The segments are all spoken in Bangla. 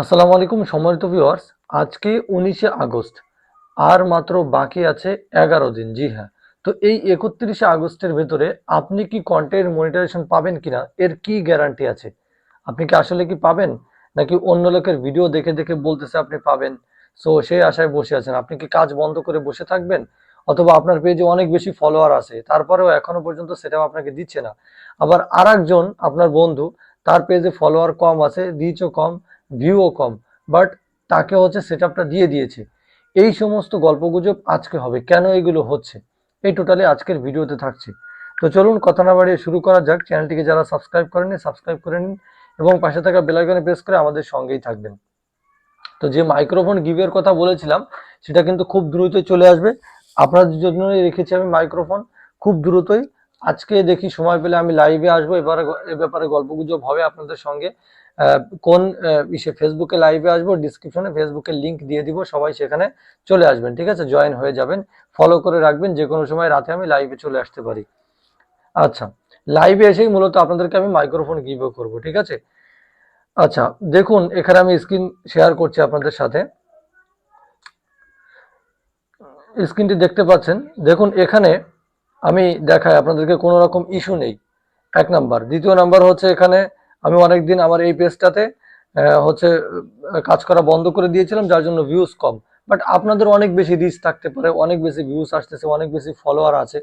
আসসালামু আলাইকুম সম্মানিত ভিউয়ার্স আজকে উনিশে আগস্ট, আর মাত্র বাকি আছে এগারো দিন, জি হ্যাঁ। তো এই একত্রিশে আগস্টের ভেতরে আপনি কি কন্টেন্ট মনিটাইজেশন পাবেন কিনা, এর কি গ্যারান্টি আছে? আপনি কি আসলে কি পাবেন, নাকি অন্য লোকের ভিডিও দেখে দেখে বলতেছে আপনি পাবেন? সো সেই আশায় বসে আছেন। আপনি কি কাজ বন্ধ করে বসে থাকবেন, অথবা আপনার পেজে অনেক বেশি ফলোয়ার আছে, তারপরেও এখনও পর্যন্ত সেটা আপনাকে দিচ্ছে না। আবার আর আপনার বন্ধু, তার পেজে ফলোয়ার কম আছে রিচও কম ভিউও কম বাট তাকে হচ্ছে সেট দিয়ে দিয়েছে। এই সমস্ত গল্পগুজব আজকে হবে, কেন এগুলো হচ্ছে? এই টোটালি আজকের ভিডিওতে থাকছে। তো চলুন কথা না বাড়িয়ে শুরু করা যাক। চ্যানেলটিকে যারা সাবস্ক্রাইব করেনি সাবস্ক্রাইব করে নিন এবং পাশে থাকা বেলাইকনে প্রেস করে আমাদের সঙ্গেই থাকবেন। তো যে মাইক্রোফোন গিভের কথা বলেছিলাম, সেটা কিন্তু খুব দ্রুতই চলে আসবে। আপনাদের জন্যই রেখেছি আমি মাইক্রোফোন খুব দ্রুতই। আজকে দেখি সময় পেলে আমি লাইভে আসব। এবারে এ ব্যাপারে গল্পগুজব হবে আপনাদের সঙ্গে। কোন ইসে ফেসবুকে লাইভে আসব ডিসক্রিপশনে ফেসবুকের লিংক দিয়ে দিব, সবাই সেখানে চলে আসবেন, ঠিক আছে? জয়েন হয়ে যাবেন ফলো করে রাখবেন যে কোনো সময় রাতে আমি লাইভে চলে আসতে পারি। আচ্ছা লাইভে এসেই মূলত আপনাদেরকে আমি মাইক্রোফোন গিভও করব, ঠিক আছে? আচ্ছা দেখুন, এখানে আমি স্ক্রিন শেয়ার করছি আপনাদের সাথে। স্ক্রিনটি দেখতে পাচ্ছেন। দেখুন, এখানে আমি দেখাই, আপনাদেরকে কোনো রকম ইস্যু নেই। এক নাম্বার। দ্বিতীয় নাম্বার হচ্ছে এখানে, আমি অনেকদিন আমার এই পেজটাতে হচ্ছে কাজ করা বন্ধ করে দিয়েছিলাম, যার জন্য ভিউজ কম। বাট আপনাদের অনেক বেশি রিচ থাকতে পারে, অনেক বেশি ভিউজ আসতেছে, অনেক বেশি ফলোয়ার আছে।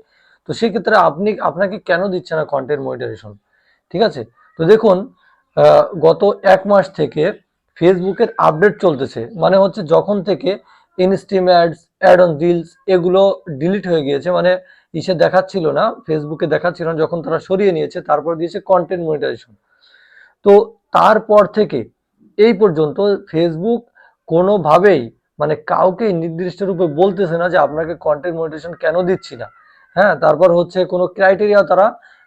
তো সেক্ষেত্রে আপনি, আপনাকে কেন দিচ্ছে না কন্টেন্ট মনিটাইজেশন ঠিক আছে? তো দেখুন গত এক মাস থেকে ফেসবুকের আপডেট চলতেছে। মানে হচ্ছে যখন থেকে instream ads ad on reels এগুলো ডিলিট হয়ে গিয়েছে মানে ইসে দেখাচ্ছিল না ফেসবুকে দেখাচ্ছিল না, যখন তারা সরিয়ে নিয়েছে, তারপর দিয়েছে কন্টেন্ট মনিটাইজেশন তো তারপর থেকে এই পর্যন্ত ফেসবুক কোনোভাবেই মানে কাউকে নির্দিষ্ট রূপে বলতেছে না যে আপনাকে কন্টেন্ট মনিটাইজেশন কেন দিচ্ছি না। হ্যাঁ তারপর হচ্ছে কোনো ক্রাইটেরিয়া তারা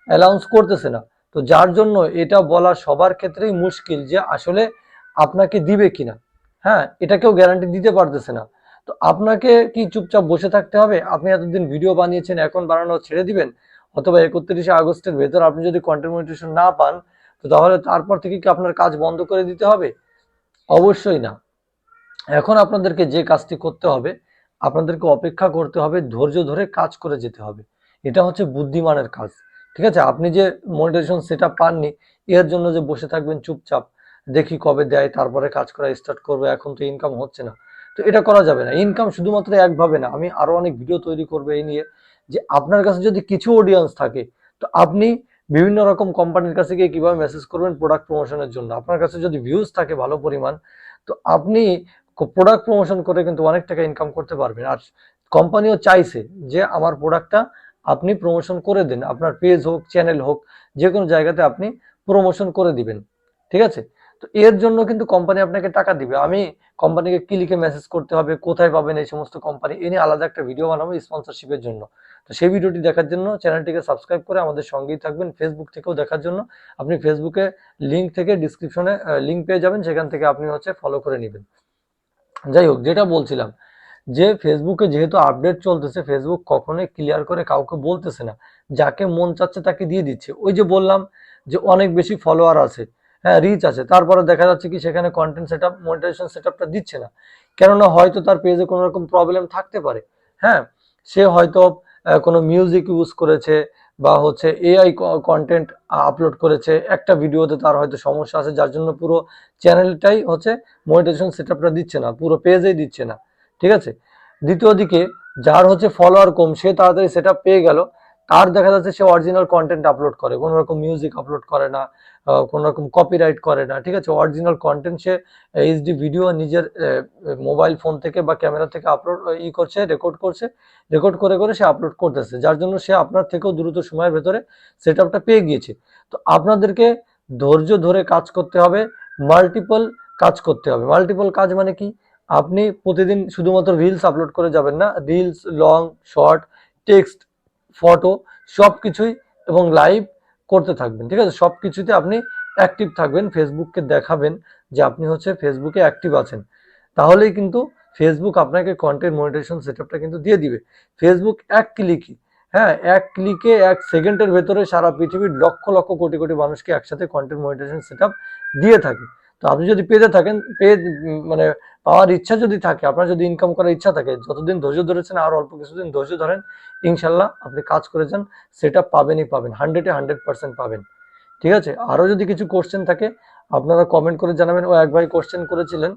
অ্যালাউন্স করতেছে না। তো যার জন্য এটা বলা সবার ক্ষেত্রেই মুশকিল যে আসলে আপনাকে দিবে কিনা। হ্যাঁ এটা কেউ গ্যারান্টি দিতে পারতেছে না। তো আপনাকে কি চুপচাপ বসে থাকতে হবে? আপনি এতদিন ভিডিও বানিয়েছেন, এখন বানানো ছেড়ে দিবেন? অথবা একত্রিশে আগস্টের ভেতর আপনি যদি কন্টেন্ট মনিটাইজেশন না পান, তো তাহলে তারপর থেকে কি আপনার কাজ বন্ধ করে দিতে হবে? অবশ্যই না। এখন আপনাদেরকে যে কাজটি করতে হবে, আপনাদেরকে অপেক্ষা করতে হবে, ধৈর্য ধরে কাজ করে যেতে হবে। এটা হচ্ছে বুদ্ধিমানের কাজ। ঠিক আছে? আপনি যে মনিটাইজেশন সেটা পাননি, এর জন্য যে বসে থাকবেন চুপচাপ, দেখি কবে দেয়, তারপরে কাজ করা স্টার্ট করবে, এখন তো ইনকাম হচ্ছে না। তো এটা করা যাবে না। ইনকাম শুধুমাত্র একভাবে না। আমি আরও অনেক ভিডিও তৈরি করব এই নিয়ে যে আপনার কাছে যদি কিছু অডিয়েন্স থাকে, তো আপনি বিভিন্ন রকম কোম্পানির কাছে গিয়ে কীভাবে মেসেজ করবেন প্রোডাক্ট প্রমোশনের জন্য। আপনার কাছে যদি ভিউজ থাকে ভালো পরিমাণ, তো আপনি প্রোডাক্ট প্রমোশন করে কিন্তু অনেক টাকা ইনকাম করতে পারবেন। আর কোম্পানিও চাইছে যে আমার প্রোডাক্টটা আপনি প্রমোশন করে দিন। আপনার পেজ হোক চ্যানেল হোক যে কোনো জায়গাতে আপনি প্রমোশন করে দিবেন। ঠিক আছে? তো এর জন্য কিন্তু কোম্পানি আপনাকে টাকা দিবে। আমি কোম্পানিকে কি লিখে মেসেজ করতে হবে, কোথায় পাবেন এই সমস্ত কোম্পানি এ নিয়ে আলাদা একটা ভিডিও বানাবো স্পন্সরশিপের জন্য। তো সেই ভিডিওটি দেখার জন্য চ্যানেলটিকে সাবস্ক্রাইব করে আমাদের সঙ্গেই থাকবেন ফেসবুক থেকেও দেখার জন্য। আপনি ফেসবুকে লিঙ্ক থেকে ডিসক্রিপশনে লিঙ্ক পেয়ে যাবেন, সেখান থেকে আপনি হচ্ছে ফলো করে নেবেন। যাই হোক, যেটা বলছিলাম, যে ফেসবুকে যেহেতু আপডেট চলতেছে ফেসবুক কখনোই ক্লিয়ার করে কাউকে বলতেছে না। যাকে মন চাচ্ছে তাকে দিয়ে দিচ্ছে। ওই যে বললাম যে অনেক বেশি ফলোয়ার আছে। হ্যাঁ রিচ আছে। তারপরে দেখা যাচ্ছে কি সেখানে কন্টেন্ট সেটআপ মনিটাইজেশন সেটআপটা দিচ্ছে না। কেননা হয়তো তার পেজে কোনো রকম প্রবলেম থাকতে পারে। হ্যাঁ সে হয়তো কোনো মিউজিক ইউজ করেছে বা হচ্ছে এআই কন্টেন্ট আপলোড করেছে। একটা ভিডিওতে তার হয়তো সমস্যা আছে, যার জন্য পুরো চ্যানেলটাই হচ্ছে মনিটাইজেশন সেটআপটা দিচ্ছে না, পুরো পেজেই দিচ্ছে না। ঠিক আছে? দ্বিতীয় দিকে, যার হচ্ছে ফলোয়ার কম, সে তাড়াতাড়ি সেটা পেয়ে গেল। তার দেখা যাচ্ছে সে অরিজিনাল কন্টেন্ট আপলোড করে, কোনো রকম মিউজিক আপলোড করে না কোনো রকম কপিরাইট করে না, ঠিক আছে? অরিজিনাল কন্টেন্ট সে এইচডি ভিডিও নিজের মোবাইল ফোন থেকে বা ক্যামেরা থেকে আপলোড ই করছে রেকর্ড করছে রেকর্ড করে করে সে আপলোড করতেছে। যার জন্য সে আপনার থেকেও দ্রুত সময়ের ভেতরে সেট আপটা পেয়ে গিয়েছে। তো আপনাদেরকে ধৈর্য ধরে কাজ করতে হবে মাল্টিপল কাজ করতে হবে। মাল্টিপল কাজ মানে কি? আপনি প্রতিদিন শুধুমাত্র রিলস আপলোড করে যাবেন না reels long short text photo সব কিছুই এবং লাইভ করতে থাকবেন, ঠিক আছে? সব কিছুতে আপনি অ্যাক্টিভ থাকবেন ফেসবুককে দেখাবেন যে আপনি হচ্ছে ফেসবুকে অ্যাক্টিভ আছেন। তাহলেই কিন্তু ফেসবুক আপনাকে কন্টেন্ট মনিটাইজেশন সেটআপটা কিন্তু দিয়ে দিবে। ফেসবুক এক ক্লিকই হ্যাঁ? এক ক্লিকে এক সেকেন্ডের ভেতরে সারা পৃথিবীর লক্ষ লক্ষ কোটি কোটি মানুষকে একসাথে কন্টেন্ট মনিটাইজেশন সেটআপ দিয়ে থাকে। তো আপনি যদি পেতে থাকেন, পেয়ে মানে পাওয়ার ইচ্ছা যদি থাকে, আপনার যদি ইনকাম করার ইচ্ছা থাকে, যতদিন ধৈর্য ধরেছেন, আর অল্প কিছুদিন ধৈর্য ধরেন, ইনশাল্লাহ আপনি কাজ করে যান, সেটা পাবেনই পাবেন হান্ড্রেডে হান্ড্রেড পার্সেন্ট পাবেন। ঠিক আছে? আরও যদি কিছু কোশ্চেন থাকে, আপনারা কমেন্ট করে জানাবেন। ও এক ভাই কোশ্চেন করেছিলেন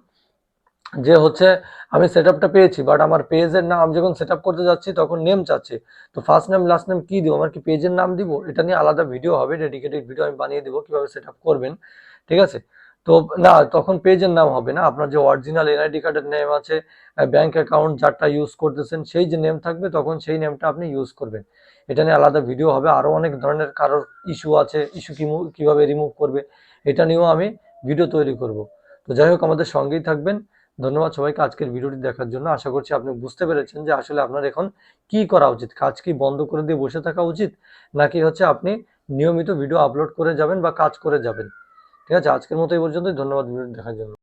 যে হচ্ছে, আমি সেট আপটা পেয়েছি বাট আমার পেজের নাম আমি যখন সেট করতে যাচ্ছি, তখন নেম চাচ্ছে। তো ফার্স্ট নেম লাস্ট নেম কী দিব? আমার কি পেজের নাম দিব? এটা নিয়ে আলাদা ভিডিও হবে ডেডিকেটেড ভিডিও আমি বানিয়ে দিব, কীভাবে সেট করবেন। ঠিক আছে? তো না, তখন পেজের নাম হবে না। আপনার যে অরিজিনাল এনআইডি কার্ডের নেম আছে ব্যাংক অ্যাকাউন্ট যারটা ইউজ করতেছেন, সেই যে নেম থাকবে, তখন সেই নেমটা আপনি ইউজ করবেন। এটা নিয়ে আলাদা ভিডিও হবে। আরও অনেক ধরনের কারোর ইস্যু আছে ইস্যু কীভাবে রিমুভ করবে, এটা নিয়েও আমি ভিডিও তৈরি করব। তো যাই হোক, আমাদের সঙ্গেই থাকবেন। ধন্যবাদ সবাইকে আজকের ভিডিওটি দেখার জন্য। আশা করছি আপনি বুঝতে পেরেছেন যে আসলে আপনার এখন কি করা উচিত। কাজ কি বন্ধ করে দিয়ে বসে থাকা উচিত, নাকি হচ্ছে আপনি নিয়মিত ভিডিও আপলোড করে যাবেন বা কাজ করে যাবেন। ঠিক আছে? আজকের মতো এই পর্যন্তই। ধন্যবাদ ভিডিওটি দেখার জন্য।